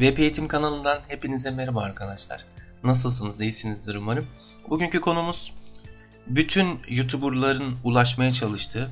VP Eğitim kanalından hepinize merhaba arkadaşlar. Nasılsınız? İyisinizdir umarım. Bugünkü konumuz bütün YouTuber'ların ulaşmaya çalıştığı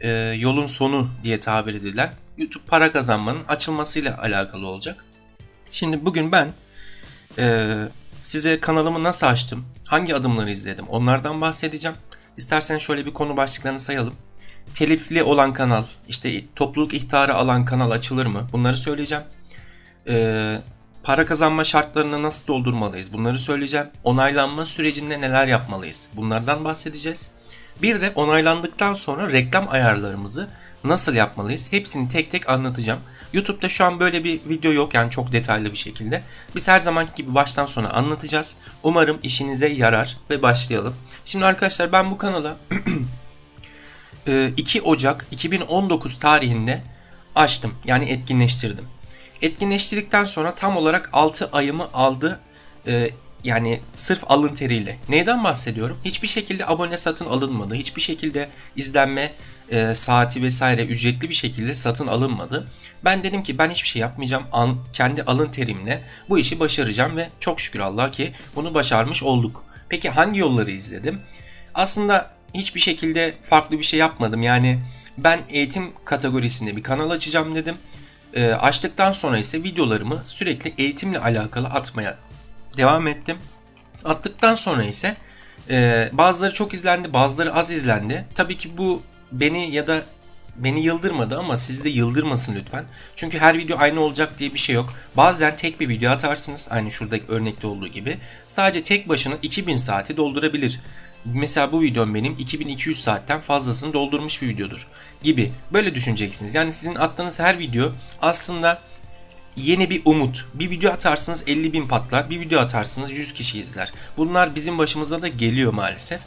e, yolun sonu diye tabir edilen YouTube para kazanmanın açılmasıyla alakalı olacak. Şimdi bugün ben e, size kanalımı nasıl açtım, hangi adımları izledim onlardan bahsedeceğim. İsterseniz şöyle bir konu başlıklarını sayalım. Telifli olan kanal, işte topluluk ihtarı alan kanal açılır mı? Bunları söyleyeceğim. Ee, para kazanma şartlarını nasıl doldurmalıyız? Bunları söyleyeceğim. Onaylanma sürecinde neler yapmalıyız? Bunlardan bahsedeceğiz. Bir de onaylandıktan sonra reklam ayarlarımızı nasıl yapmalıyız? Hepsini tek tek anlatacağım. YouTube'da şu an böyle bir video yok yani çok detaylı bir şekilde. Biz her zamanki gibi baştan sona anlatacağız. Umarım işinize yarar ve başlayalım. Şimdi arkadaşlar ben bu kanala 2 Ocak 2019 tarihinde açtım. Yani etkinleştirdim. Etkinleştirdikten sonra tam olarak 6 ayımı aldı. Ee, yani sırf alın teriyle. Neyden bahsediyorum? Hiçbir şekilde abone satın alınmadı. Hiçbir şekilde izlenme e, saati vesaire ücretli bir şekilde satın alınmadı. Ben dedim ki ben hiçbir şey yapmayacağım. An, kendi alın terimle bu işi başaracağım ve çok şükür Allah ki bunu başarmış olduk. Peki hangi yolları izledim? Aslında hiçbir şekilde farklı bir şey yapmadım. Yani ben eğitim kategorisinde bir kanal açacağım dedim. E, açtıktan sonra ise videolarımı sürekli eğitimle alakalı atmaya devam ettim. Attıktan sonra ise e, bazıları çok izlendi, bazıları az izlendi. Tabii ki bu beni ya da beni yıldırmadı ama sizi de yıldırmasın lütfen. Çünkü her video aynı olacak diye bir şey yok. Bazen tek bir video atarsınız aynı şuradaki örnekte olduğu gibi. Sadece tek başına 2000 saati doldurabilir. Mesela bu videom benim 2200 saatten fazlasını doldurmuş bir videodur gibi. Böyle düşüneceksiniz. Yani sizin attığınız her video aslında yeni bir umut. Bir video atarsınız 50 bin patlar, bir video atarsınız 100 kişi izler. Bunlar bizim başımıza da geliyor maalesef.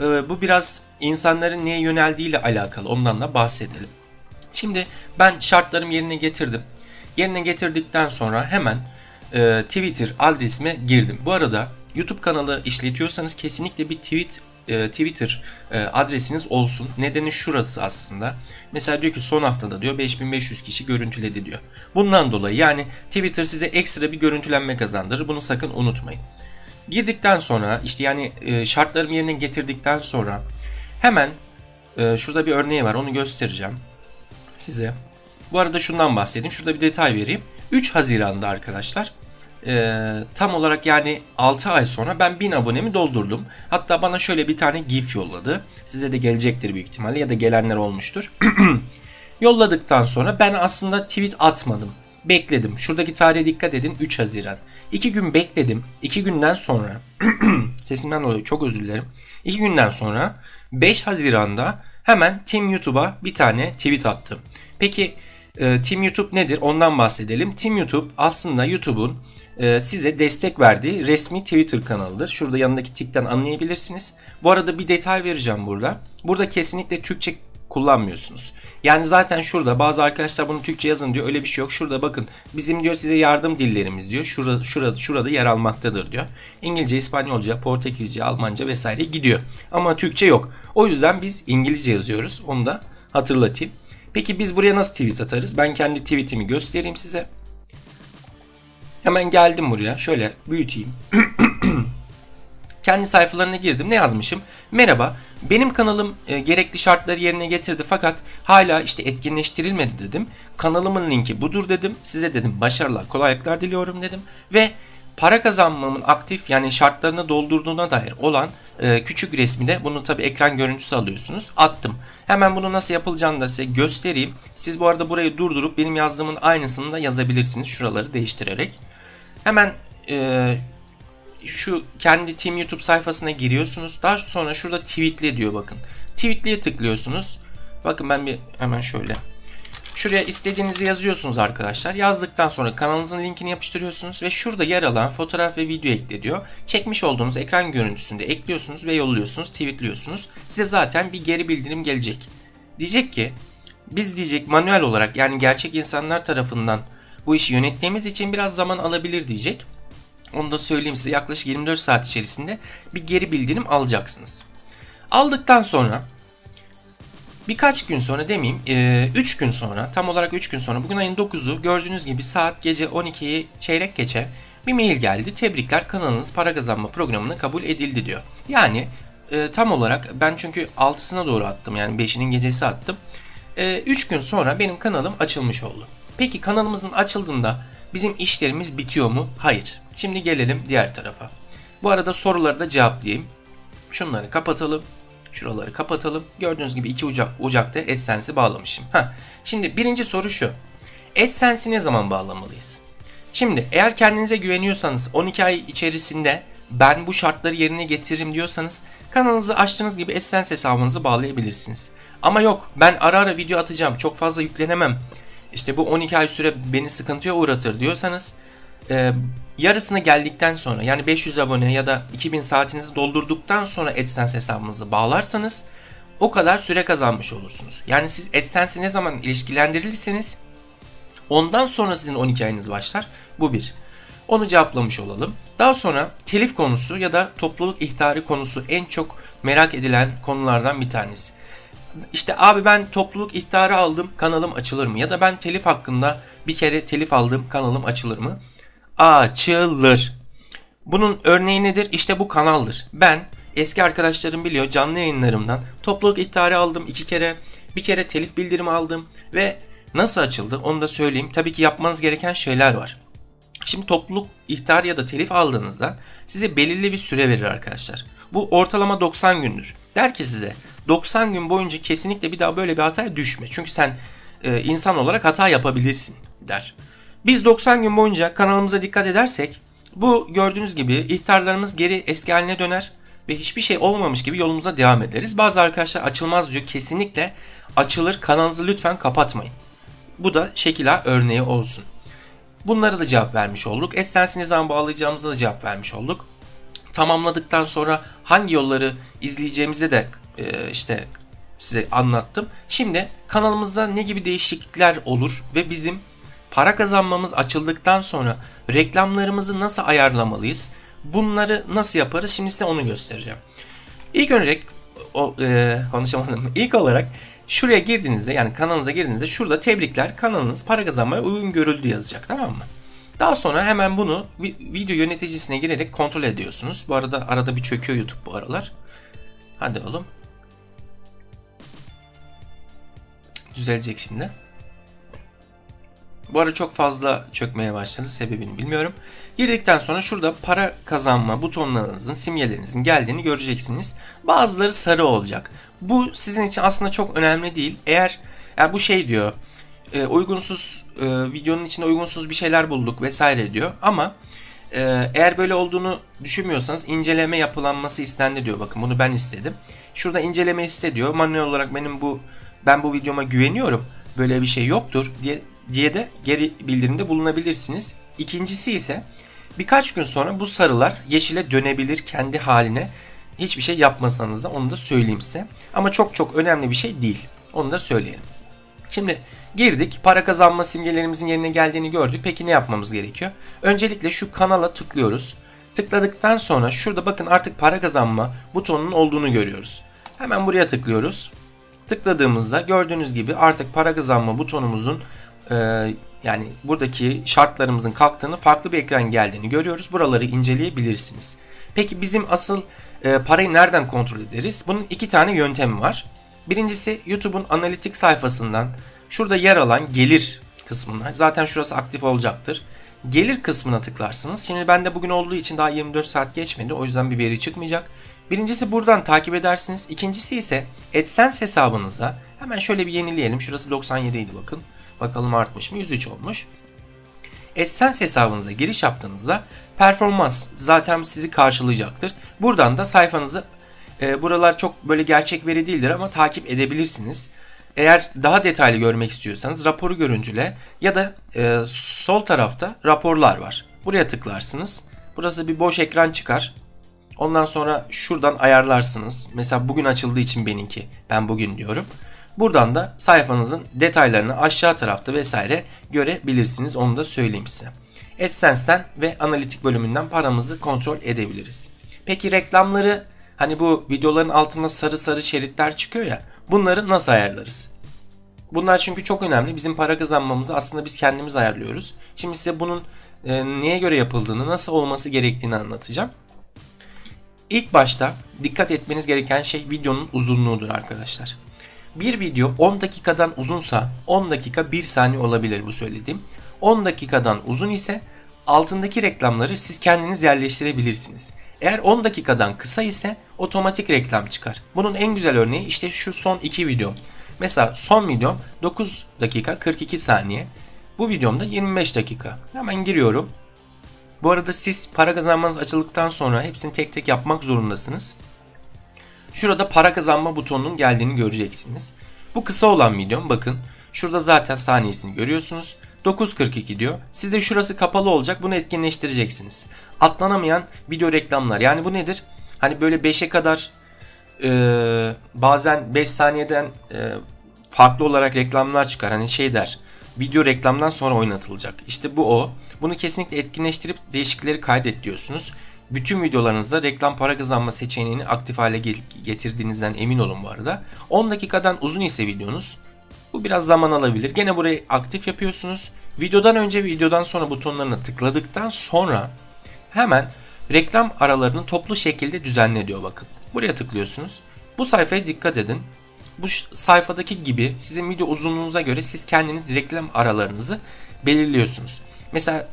Ee, bu biraz insanların neye yöneldiğiyle alakalı. Ondan da bahsedelim. Şimdi ben şartlarım yerine getirdim. Yerine getirdikten sonra hemen e, Twitter adresime girdim. Bu arada YouTube kanalı işletiyorsanız kesinlikle bir tweet e, Twitter e, adresiniz olsun. Nedeni şurası aslında. Mesela diyor ki son haftada diyor 5500 kişi görüntüledi diyor. Bundan dolayı yani Twitter size ekstra bir görüntülenme kazandırır. Bunu sakın unutmayın. Girdikten sonra işte yani e, şartlarımı yerine getirdikten sonra hemen e, şurada bir örneği var onu göstereceğim size. Bu arada şundan bahsedeyim. Şurada bir detay vereyim. 3 Haziran'da arkadaşlar e, tam olarak yani 6 ay sonra ben 1000 abonemi doldurdum. Hatta bana şöyle bir tane gif yolladı. Size de gelecektir büyük ihtimalle ya da gelenler olmuştur. Yolladıktan sonra ben aslında tweet atmadım. Bekledim. Şuradaki tarihe dikkat edin 3 Haziran. 2 gün bekledim. 2 günden sonra sesimden dolayı çok özür dilerim. 2 günden sonra 5 Haziran'da hemen Team YouTube'a bir tane tweet attım. Peki e, Team YouTube nedir? Ondan bahsedelim. Team YouTube aslında YouTube'un e, size destek verdiği resmi Twitter kanalıdır. Şurada yanındaki tikten anlayabilirsiniz. Bu arada bir detay vereceğim burada. Burada kesinlikle Türkçe kullanmıyorsunuz. Yani zaten şurada bazı arkadaşlar bunu Türkçe yazın diyor. Öyle bir şey yok. Şurada bakın bizim diyor size yardım dillerimiz diyor. Şurada şurada şurada yer almaktadır diyor. İngilizce, İspanyolca, Portekizce, Almanca vesaire gidiyor. Ama Türkçe yok. O yüzden biz İngilizce yazıyoruz. Onu da hatırlatayım. Peki biz buraya nasıl tweet atarız? Ben kendi tweetimi göstereyim size. Hemen geldim buraya. Şöyle büyüteyim. Kendi sayfalarına girdim. Ne yazmışım? Merhaba. Benim kanalım e, gerekli şartları yerine getirdi fakat hala işte etkinleştirilmedi dedim. Kanalımın linki budur dedim. Size dedim başarılar, kolaylıklar diliyorum dedim. Ve para kazanmamın aktif yani şartlarını doldurduğuna dair olan e, küçük resmi de bunu tabi ekran görüntüsü alıyorsunuz. Attım. Hemen bunu nasıl yapılacağını da size göstereyim. Siz bu arada burayı durdurup benim yazdığımın aynısını da yazabilirsiniz. Şuraları değiştirerek. Hemen e, şu kendi Team YouTube sayfasına giriyorsunuz. Daha sonra şurada tweetle diyor bakın. Tweetliye tıklıyorsunuz. Bakın ben bir hemen şöyle. Şuraya istediğinizi yazıyorsunuz arkadaşlar. Yazdıktan sonra kanalınızın linkini yapıştırıyorsunuz ve şurada yer alan fotoğraf ve video ekle diyor. Çekmiş olduğunuz ekran görüntüsünü de ekliyorsunuz ve yolluyorsunuz, tweetliyorsunuz. Size zaten bir geri bildirim gelecek. Diyecek ki biz diyecek manuel olarak yani gerçek insanlar tarafından bu işi yönettiğimiz için biraz zaman alabilir diyecek. Onu da söyleyeyim size yaklaşık 24 saat içerisinde bir geri bildirim alacaksınız. Aldıktan sonra Birkaç gün sonra demeyeyim 3 gün sonra tam olarak 3 gün sonra bugün ayın 9'u gördüğünüz gibi saat gece 12'yi çeyrek geçe bir mail geldi. Tebrikler kanalınız para kazanma programına kabul edildi diyor. Yani e, tam olarak ben çünkü 6'sına doğru attım yani 5'inin gecesi attım. 3 e, gün sonra benim kanalım açılmış oldu. Peki kanalımızın açıldığında bizim işlerimiz bitiyor mu? Hayır. Şimdi gelelim diğer tarafa. Bu arada soruları da cevaplayayım. Şunları kapatalım. Şuraları kapatalım. Gördüğünüz gibi iki ucak, ucakta AdSense'i bağlamışım. Heh. Şimdi birinci soru şu. AdSense'i ne zaman bağlamalıyız? Şimdi eğer kendinize güveniyorsanız 12 ay içerisinde ben bu şartları yerine getiririm diyorsanız kanalınızı açtığınız gibi AdSense hesabınızı bağlayabilirsiniz. Ama yok ben ara ara video atacağım çok fazla yüklenemem. İşte bu 12 ay süre beni sıkıntıya uğratır diyorsanız e, yarısına geldikten sonra yani 500 abone ya da 2000 saatinizi doldurduktan sonra AdSense hesabınızı bağlarsanız o kadar süre kazanmış olursunuz. Yani siz AdSense'i ne zaman ilişkilendirilirseniz ondan sonra sizin 12 ayınız başlar. Bu bir. Onu cevaplamış olalım. Daha sonra telif konusu ya da topluluk ihtarı konusu en çok merak edilen konulardan bir tanesi. İşte abi ben topluluk ihtarı aldım kanalım açılır mı? Ya da ben telif hakkında bir kere telif aldım kanalım açılır mı? Açılır. Bunun örneği nedir? İşte bu kanaldır. Ben eski arkadaşlarım biliyor canlı yayınlarımdan topluluk ihtarı aldım iki kere. Bir kere telif bildirimi aldım ve nasıl açıldı onu da söyleyeyim. Tabii ki yapmanız gereken şeyler var. Şimdi topluluk ihtar ya da telif aldığınızda size belirli bir süre verir arkadaşlar. Bu ortalama 90 gündür. Der ki size 90 gün boyunca kesinlikle bir daha böyle bir hataya düşme. Çünkü sen e, insan olarak hata yapabilirsin der. Biz 90 gün boyunca kanalımıza dikkat edersek bu gördüğünüz gibi ihtarlarımız geri eski haline döner ve hiçbir şey olmamış gibi yolumuza devam ederiz. Bazı arkadaşlar açılmaz diyor. Kesinlikle açılır. Kanalınızı lütfen kapatmayın. Bu da şekila örneği olsun. Bunlara da cevap vermiş olduk. AdSense ne zaman bağlayacağımıza da cevap vermiş olduk. Tamamladıktan sonra hangi yolları izleyeceğimize de e, işte size anlattım. Şimdi kanalımızda ne gibi değişiklikler olur ve bizim para kazanmamız açıldıktan sonra reklamlarımızı nasıl ayarlamalıyız? Bunları nasıl yaparız? Şimdi size onu göstereceğim. İlk olarak o, e, konuşamadım. İlk olarak şuraya girdiğinizde yani kanalınıza girdiğinizde şurada tebrikler kanalınız para kazanmaya uygun görüldü yazacak tamam mı? Daha sonra hemen bunu video yöneticisine girerek kontrol ediyorsunuz. Bu arada arada bir çöküyor YouTube bu aralar. Hadi oğlum. Düzelecek şimdi. Bu ara çok fazla çökmeye başladı. Sebebini bilmiyorum. Girdikten sonra şurada para kazanma butonlarınızın, simgelerinizin geldiğini göreceksiniz. Bazıları sarı olacak. Bu sizin için aslında çok önemli değil. Eğer eğer bu şey diyor e, uygunsuz e, videonun içinde uygunsuz bir şeyler bulduk vesaire diyor. Ama e, eğer böyle olduğunu düşünmüyorsanız inceleme yapılanması istendi diyor. Bakın bunu ben istedim. Şurada inceleme iste diyor. Manuel olarak benim bu ben bu videoma güveniyorum. Böyle bir şey yoktur diye diye de geri bildirimde bulunabilirsiniz. İkincisi ise birkaç gün sonra bu sarılar yeşile dönebilir kendi haline. Hiçbir şey yapmasanız da onu da söyleyeyim size. Ama çok çok önemli bir şey değil. Onu da söyleyelim. Şimdi girdik. Para kazanma simgelerimizin yerine geldiğini gördük. Peki ne yapmamız gerekiyor? Öncelikle şu kanala tıklıyoruz. Tıkladıktan sonra şurada bakın artık para kazanma butonunun olduğunu görüyoruz. Hemen buraya tıklıyoruz. Tıkladığımızda gördüğünüz gibi artık para kazanma butonumuzun e, yani buradaki şartlarımızın kalktığını farklı bir ekran geldiğini görüyoruz. Buraları inceleyebilirsiniz. Peki bizim asıl e, parayı nereden kontrol ederiz? Bunun iki tane yöntemi var. Birincisi YouTube'un analitik sayfasından şurada yer alan gelir kısmına zaten şurası aktif olacaktır. Gelir kısmına tıklarsınız. Şimdi bende bugün olduğu için daha 24 saat geçmedi. O yüzden bir veri çıkmayacak. Birincisi buradan takip edersiniz. İkincisi ise AdSense hesabınıza hemen şöyle bir yenileyelim. Şurası 97 idi bakın. Bakalım artmış mı? 103 olmuş. AdSense hesabınıza giriş yaptığınızda performans zaten sizi karşılayacaktır. Buradan da sayfanızı e, buralar çok böyle gerçek veri değildir ama takip edebilirsiniz. Eğer daha detaylı görmek istiyorsanız raporu görüntüle ya da e, sol tarafta raporlar var. Buraya tıklarsınız. Burası bir boş ekran çıkar. Ondan sonra şuradan ayarlarsınız. Mesela bugün açıldığı için benimki. Ben bugün diyorum. Buradan da sayfanızın detaylarını aşağı tarafta vesaire görebilirsiniz. Onu da söyleyeyim size. AdSense'den ve analitik bölümünden paramızı kontrol edebiliriz. Peki reklamları hani bu videoların altında sarı sarı şeritler çıkıyor ya Bunları nasıl ayarlarız? Bunlar çünkü çok önemli. Bizim para kazanmamızı aslında biz kendimiz ayarlıyoruz. Şimdi size bunun e, neye göre yapıldığını, nasıl olması gerektiğini anlatacağım. İlk başta dikkat etmeniz gereken şey videonun uzunluğudur arkadaşlar. Bir video 10 dakikadan uzunsa 10 dakika 1 saniye olabilir bu söylediğim. 10 dakikadan uzun ise altındaki reklamları siz kendiniz yerleştirebilirsiniz. Eğer 10 dakikadan kısa ise otomatik reklam çıkar. Bunun en güzel örneği işte şu son iki video. Mesela son videom 9 dakika 42 saniye. Bu videomda 25 dakika. Hemen giriyorum. Bu arada siz para kazanmanız açıldıktan sonra hepsini tek tek yapmak zorundasınız. Şurada para kazanma butonunun geldiğini göreceksiniz. Bu kısa olan videom bakın. Şurada zaten saniyesini görüyorsunuz. 9.42 diyor. Sizde şurası kapalı olacak. Bunu etkinleştireceksiniz. Atlanamayan video reklamlar. Yani bu nedir? Hani böyle 5'e kadar e, bazen 5 saniyeden e, farklı olarak reklamlar çıkar. Hani şey der. Video reklamdan sonra oynatılacak. İşte bu o. Bunu kesinlikle etkinleştirip değişiklikleri kaydet diyorsunuz. Bütün videolarınızda reklam para kazanma seçeneğini aktif hale getirdiğinizden emin olun bu arada. 10 dakikadan uzun ise videonuz bu biraz zaman alabilir. Gene burayı aktif yapıyorsunuz. Videodan önce videodan sonra butonlarına tıkladıktan sonra hemen reklam aralarını toplu şekilde düzenle diyor bakın. Buraya tıklıyorsunuz. Bu sayfaya dikkat edin. Bu sayfadaki gibi sizin video uzunluğunuza göre siz kendiniz reklam aralarınızı belirliyorsunuz. Mesela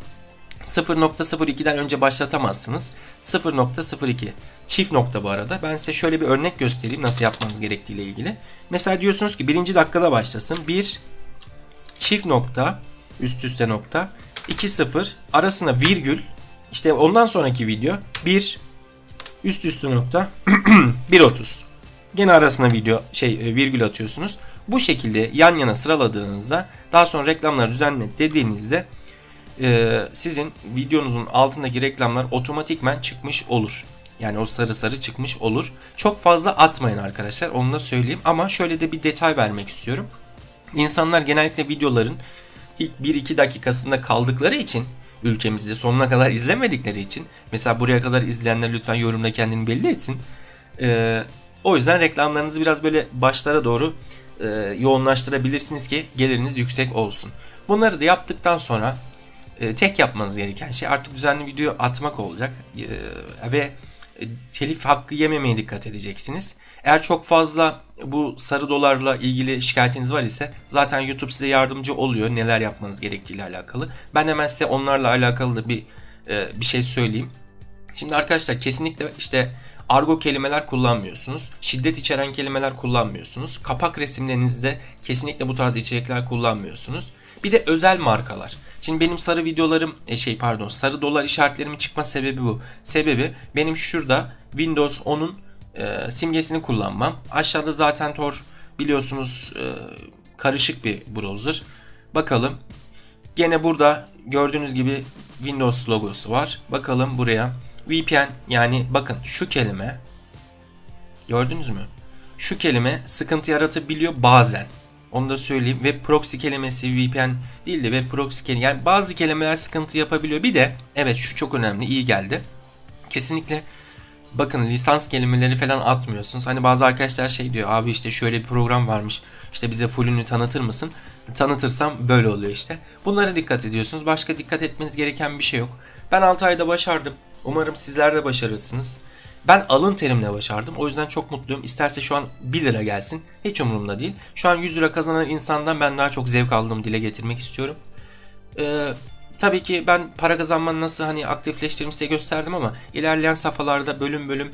0.02'den önce başlatamazsınız. 0.02 çift nokta bu arada. Ben size şöyle bir örnek göstereyim nasıl yapmanız gerektiği ile ilgili. Mesela diyorsunuz ki birinci dakikada başlasın. 1 çift nokta üst üste nokta 2 0 arasına virgül işte ondan sonraki video 1 üst üste nokta 1.30 Gene arasına video şey e, virgül atıyorsunuz. Bu şekilde yan yana sıraladığınızda daha sonra reklamları düzenle dediğinizde e, sizin videonuzun altındaki reklamlar otomatikmen çıkmış olur. Yani o sarı sarı çıkmış olur. Çok fazla atmayın arkadaşlar onu da söyleyeyim. Ama şöyle de bir detay vermek istiyorum. İnsanlar genellikle videoların ilk 1-2 dakikasında kaldıkları için ülkemizde sonuna kadar izlemedikleri için mesela buraya kadar izleyenler lütfen yorumda kendini belli etsin. Ee, o yüzden reklamlarınızı biraz böyle başlara doğru e, yoğunlaştırabilirsiniz ki geliriniz yüksek olsun. Bunları da yaptıktan sonra e, tek yapmanız gereken şey artık düzenli video atmak olacak e, ve telif hakkı yememeye dikkat edeceksiniz. Eğer çok fazla bu sarı dolarla ilgili şikayetiniz var ise zaten YouTube size yardımcı oluyor neler yapmanız gerektiğiyle alakalı. Ben hemen size onlarla alakalı da bir e, bir şey söyleyeyim. Şimdi arkadaşlar kesinlikle işte argo kelimeler kullanmıyorsunuz. Şiddet içeren kelimeler kullanmıyorsunuz. Kapak resimlerinizde kesinlikle bu tarz içerikler kullanmıyorsunuz. Bir de özel markalar. Şimdi benim sarı videolarım e şey pardon sarı dolar işaretlerimin çıkma sebebi bu. Sebebi benim şurada Windows 10'un e, simgesini kullanmam. Aşağıda zaten Tor biliyorsunuz e, karışık bir browser. Bakalım. Gene burada gördüğünüz gibi Windows logosu var. Bakalım buraya. VPN yani bakın şu kelime gördünüz mü? Şu kelime sıkıntı yaratabiliyor bazen. Onu da söyleyeyim. Web proxy kelimesi VPN değil de web proxy kelimesi. Yani bazı kelimeler sıkıntı yapabiliyor. Bir de evet şu çok önemli iyi geldi. Kesinlikle bakın lisans kelimeleri falan atmıyorsunuz. Hani bazı arkadaşlar şey diyor abi işte şöyle bir program varmış. İşte bize fullünü tanıtır mısın? Tanıtırsam böyle oluyor işte. Bunlara dikkat ediyorsunuz. Başka dikkat etmeniz gereken bir şey yok. Ben 6 ayda başardım. Umarım sizler de başarırsınız. Ben alın terimle başardım. O yüzden çok mutluyum. İsterse şu an 1 lira gelsin. Hiç umurumda değil. Şu an 100 lira kazanan insandan ben daha çok zevk aldığımı dile getirmek istiyorum. Ee, tabii ki ben para kazanmanın nasıl hani aktifleştirmiş size gösterdim ama ilerleyen safhalarda bölüm bölüm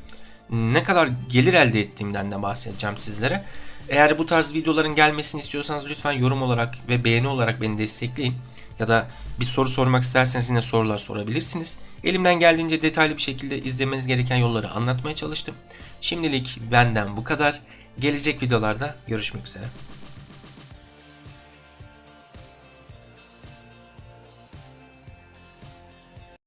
ne kadar gelir elde ettiğimden de bahsedeceğim sizlere. Eğer bu tarz videoların gelmesini istiyorsanız lütfen yorum olarak ve beğeni olarak beni destekleyin. Ya da bir soru sormak isterseniz yine sorular sorabilirsiniz. Elimden geldiğince detaylı bir şekilde izlemeniz gereken yolları anlatmaya çalıştım. Şimdilik benden bu kadar. Gelecek videolarda görüşmek üzere.